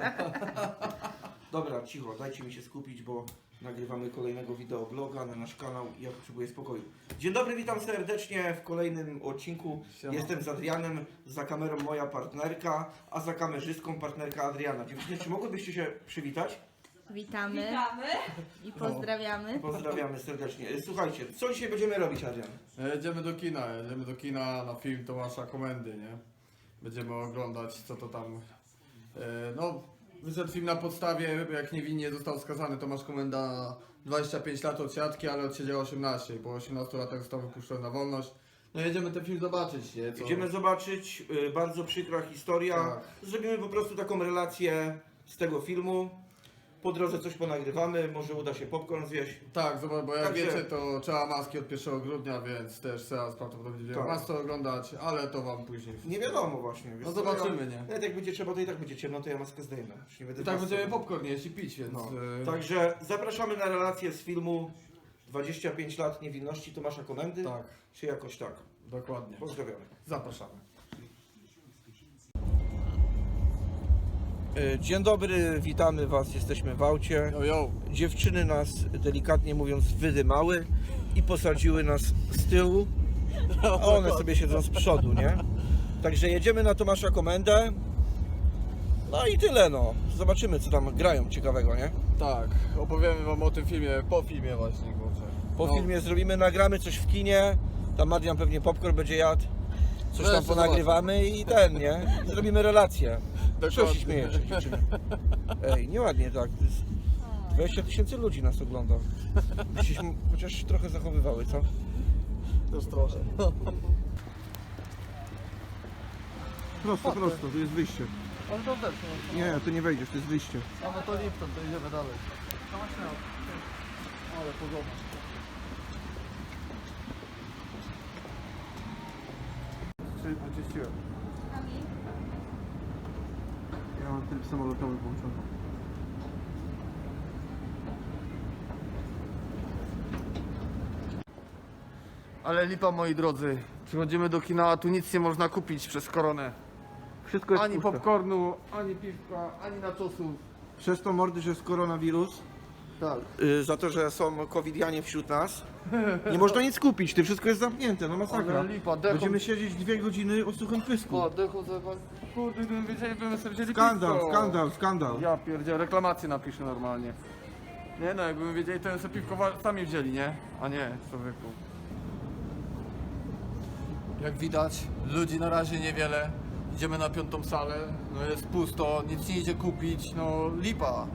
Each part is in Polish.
Dobra, cicho, dajcie mi się skupić, bo nagrywamy kolejnego wideobloga na nasz kanał i ja potrzebuję spokoju. Dzień dobry, witam serdecznie w kolejnym odcinku. Siema. Jestem z Adrianem, za kamerą moja partnerka, a za kamerzystką partnerka Adriana. Dziewczyny, czy mogłybyście się przywitać? Witamy Witamy. i pozdrawiamy. Pozdrawiamy serdecznie. Słuchajcie, co dzisiaj będziemy robić, Adrian? Jedziemy do kina, jedziemy do kina na film Tomasza Komendy, nie? Będziemy oglądać co to tam... E, no, wyszedł film na podstawie, jak niewinnie został skazany Tomasz Komenda na 25 lat od siatki, ale odsiedział 18 i po 18 latach został wypuszczony na wolność. No jedziemy ten film zobaczyć, nie? Co... Idziemy zobaczyć, y, bardzo przykra historia. Tak. Zrobimy po prostu taką relację z tego filmu. Po drodze coś ponagrywamy, może uda się popcorn zjeść. Tak, zobacz, bo jak Także- wiecie, to trzeba maski od 1 grudnia, więc też teraz prawdopodobnie Tak. tak. to oglądać, ale to wam później. Nie wiadomo właśnie. wiesz No co, zobaczymy, ja, nie? Nawet jak będzie trzeba, to i tak będzie ciemno, to ja maskę zdejmę. Już nie będę I tak was- będziemy popcorn jeść i pić, więc... No. e, Także zapraszamy na relację z filmu 25 lat niewinności Tomasza Komendy. tak, Czy jakoś tak. dokładnie. Pozdrawiamy. Zapraszamy. Dzień dobry, witamy Was, jesteśmy w aucie. Yo, yo. Dziewczyny nas, delikatnie mówiąc, wydymały i posadziły nas z tyłu, a one sobie siedzą z przodu, nie? Także jedziemy na Tomasza Komendę. No i tyle, no. Zobaczymy, co tam grają ciekawego, nie? Tak, opowiemy wam o tym filmie, po filmie właśnie, kurczę. Po No, filmie zrobimy, nagramy coś w kinie. Tam Adrian pewnie popcorn będzie jadł. Coś tam ponagrywamy i ten, nie? I zrobimy relację. Co się Dokładnie. śmiejecie, dziewczyny? Ej, nieładnie tak. To jest 20 tysięcy ludzi nas ogląda. Się chociaż trochę zachowywały, co? Już trochę. Prosto, prosto, tu jest wyjście. Ale to też, Nie, tu nie wejdziesz, to jest wyjście. no. A no to Lipton, to idziemy dalej. Ale podobno. Czyli wyczyściłem. Ja mam tryb samolotowy włączony. Ale lipa moi drodzy, przychodzimy do kina, a tu nic nie można kupić przez koronę. Wszystko jest Ani puste. popcornu, ani piwka, ani naczosów. Przez to mordy, że jest koronawirus, Tak. y, za to, że są covidianie wśród nas, nie można nic kupić, to wszystko jest zamknięte, no masakra. Ale lipa, dechą- Będziemy siedzieć dwie godziny o suchym pysku. O, dechu zobacz. Kurde, gdybym wiedzieli, bym sobie wzięli Skandal, piwko. skandal, skandal. Ja pierdzielę, reklamację napiszę normalnie. Nie no, jakbym wiedzieli, to bym sobie piwko wa- sami wzięli, nie? A nie, człowieku. Jak widać, ludzi na razie niewiele. Idziemy na piątą salę, no jest pusto, nic nie idzie kupić, no lipa.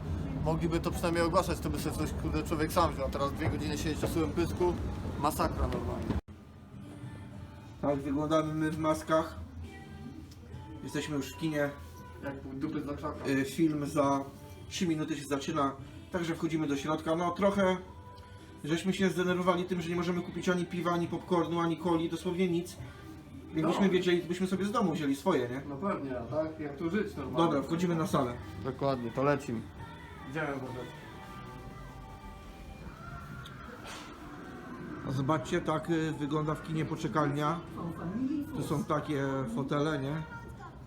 Mogliby to przynajmniej ogłaszać, to by sobie coś kurde człowiek sam wziął, a teraz dwie godziny siedzieć o suchym pysku, masakra normalnie. Tak wyglądamy my w maskach. Jesteśmy już w kinie. Jak dupy za krzaka. Y, Film za 3 minuty się zaczyna, także wchodzimy do środka. No trochę żeśmy się zdenerwowali tym, że nie możemy kupić ani piwa, ani popcornu, ani coli, dosłownie nic. Jakbyśmy No. wiedzieli, to byśmy sobie z domu wzięli swoje, nie? No pewnie, a tak? Jak tu żyć normalnie. Dobra, wchodzimy na salę. Dokładnie, to lecimy. Do rzeczy. A Zobaczcie, tak y, wygląda w kinie poczekalnia. Tu są takie fotele, nie?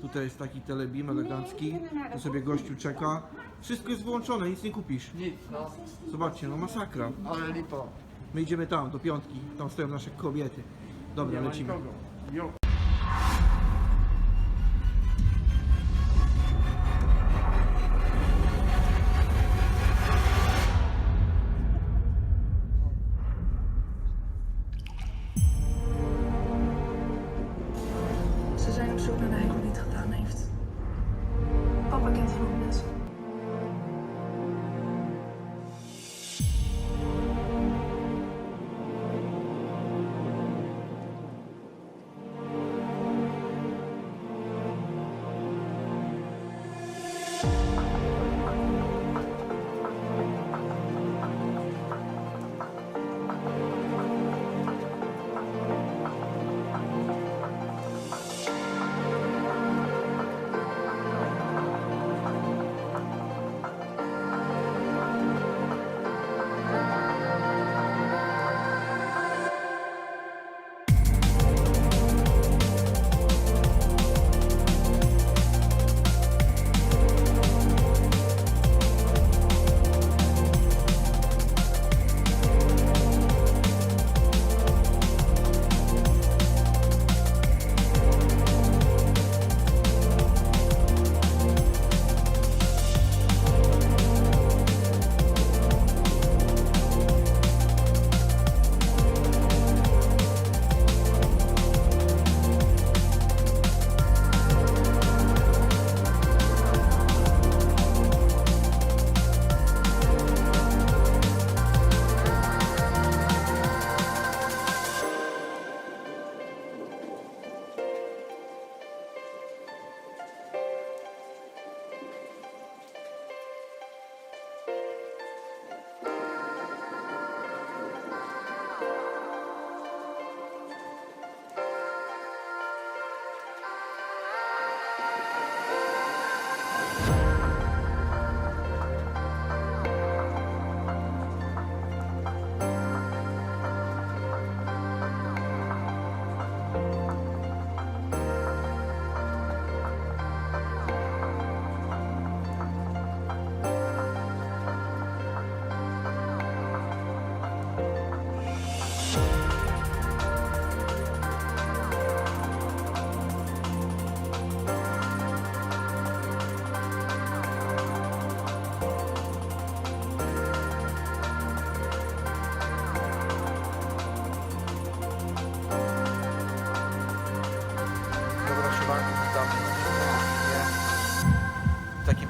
Tutaj jest taki telebim elegancki. Tu sobie gościu czeka. Wszystko jest wyłączone, nic nie kupisz. Nic, no. Zobaczcie, no masakra. Ale lipa. My idziemy tam, do piątki. Tam stoją nasze kobiety. Dobra, Nie ma lecimy. nikogo. Jo.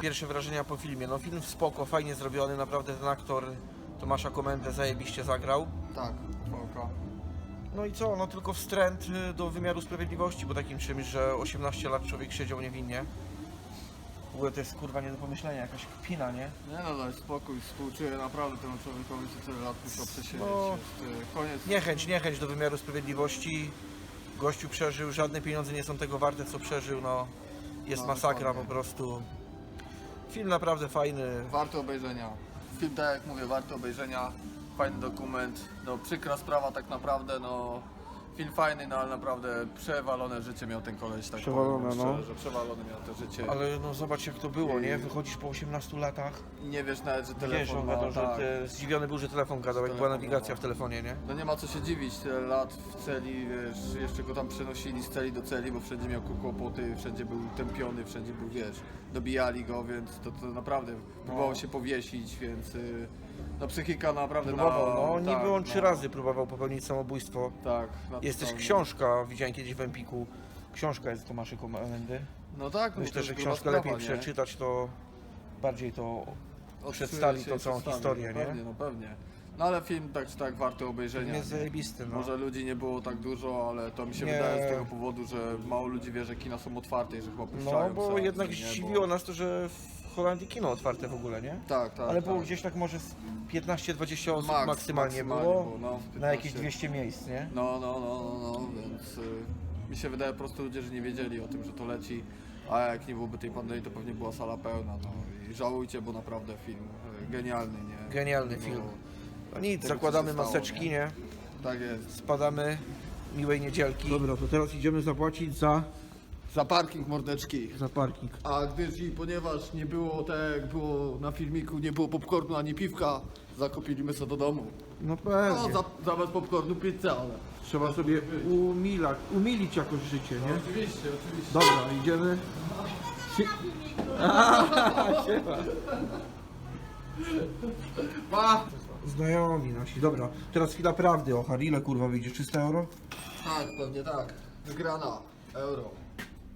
Pierwsze wrażenia po filmie. No film spoko, fajnie zrobiony, naprawdę ten aktor Tomasza Komendę zajebiście zagrał. Tak, spoko. No i co, no tylko wstręt y, do wymiaru sprawiedliwości, bo takim czymś, że 18 lat człowiek siedział niewinnie. W ogóle to jest kurwa nie do pomyślenia, jakaś kpina, nie? Nie no, daj spokój, współczuję naprawdę temu człowiekowi, co tyle lat musiał przesiedzieć. No. Jest, y, koniec. Niechęć, niechęć do wymiaru sprawiedliwości. Gościu przeżył, żadne pieniądze nie są tego warte, co przeżył, no. Jest No, masakra dokładnie. po prostu. Film naprawdę fajny. Warto obejrzenia. Film, tak jak mówię, warto obejrzenia. Fajny dokument. No przykra sprawa tak naprawdę, no. Film fajny, no ale naprawdę przewalone życie miał ten koleś, tak Przewalone, powiem, no. szczerze, przewalone miał to życie. Ale no zobacz jak to było, nie? Wychodzisz po 18 latach. Nie wiesz nawet, że Wiesz, telefon on ma, gadał, że tak. te, zdziwiony był, że telefon gadał, jak była Telefon nawigacja w telefonie, nie? No nie ma co się dziwić, tyle lat w celi, wiesz, jeszcze go tam przenosili z celi do celi, bo wszędzie miał kłopoty, wszędzie był tępiony, wszędzie był, wiesz, dobijali go, więc to, to naprawdę próbował się powiesić, więc y, no psychika naprawdę Próbował, na... no tak, niby on trzy na- razy próbował popełnić samobójstwo. Tak. na Jest też totalnie. książka, widziałem kiedyś w Empiku. Książka jest Tomasza Komendy. No tak, no Myślę, że gruba książkę lepiej sprawa, nie? przeczytać, to bardziej to Odczuje przedstawi się, to całą historię, no nie? Pewnie, no pewnie. No ale film tak czy tak warty obejrzenia. Jest nie? zajebisty, no. Może ludzi nie było tak dużo, ale to mi się Nie. wydaje z tego powodu, że mało ludzi wie, że kina są otwarte i że chyba puszczają No, bo jednak nie? zdziwiło Bo- nas to, że Holandii kino otwarte w ogóle, nie? Tak, tak. Ale było tak. gdzieś tak może z 15-20 osób Max, maksymalnie, maksymalnie było, było, no, na jakieś 15. 200 miejsc, nie? No, no, no, no, no, więc y, mi się wydaje po prostu ludzie, że nie wiedzieli o tym, że to leci, a jak nie byłoby tej pandemii, to pewnie była sala pełna, no i żałujcie, bo naprawdę film y, genialny, nie? Genialny No, film. No nic, Tego, zakładamy stało, maseczki, nie? nie? Tak jest. Spadamy, miłej niedzielki. Dobra, to teraz idziemy zapłacić za, Za parking mordeczki. za parking. A gdyż i ponieważ nie było tak jak było na filmiku, nie było popcornu ani piwka, zakupiliśmy sobie do domu. No No, pewnie. za, zamiast popcornu pizzę, ale... Trzeba sobie umilać, umilić jakoś życie, nie? Oczywiście, oczywiście. Dobra, idziemy. Pa! Znajomi nasi, dobra. Teraz chwila prawdy. O, ile kurwa wyjdzie? 300 euro? Tak, pewnie tak. Wygrana. Euro.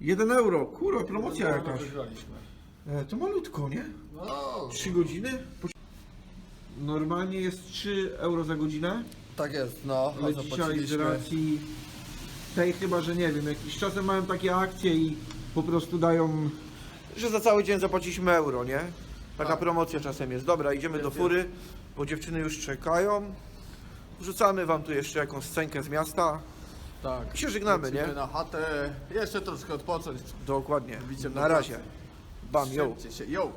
1 euro, kurwa, promocja jakaś. Wygraliśmy. E, to malutko, nie? No, 3 godziny? Po- Normalnie jest 3 euro za godzinę, tak jest, no. ale dzisiaj z racji tej chyba, że nie wiem, jakiś czasem mają takie akcje i po prostu dają, że za cały dzień zapłaciliśmy euro, nie? Taka Tak. promocja czasem jest. Dobra, idziemy do fury, bo dziewczyny już czekają. Wrzucamy wam tu jeszcze jakąś scenkę z miasta. Tak. I się żegnamy, Lecimy nie? na chatę. Jeszcze troszkę odpocząć. Dokładnie. Na razie. Bam, yo. Się. Yo!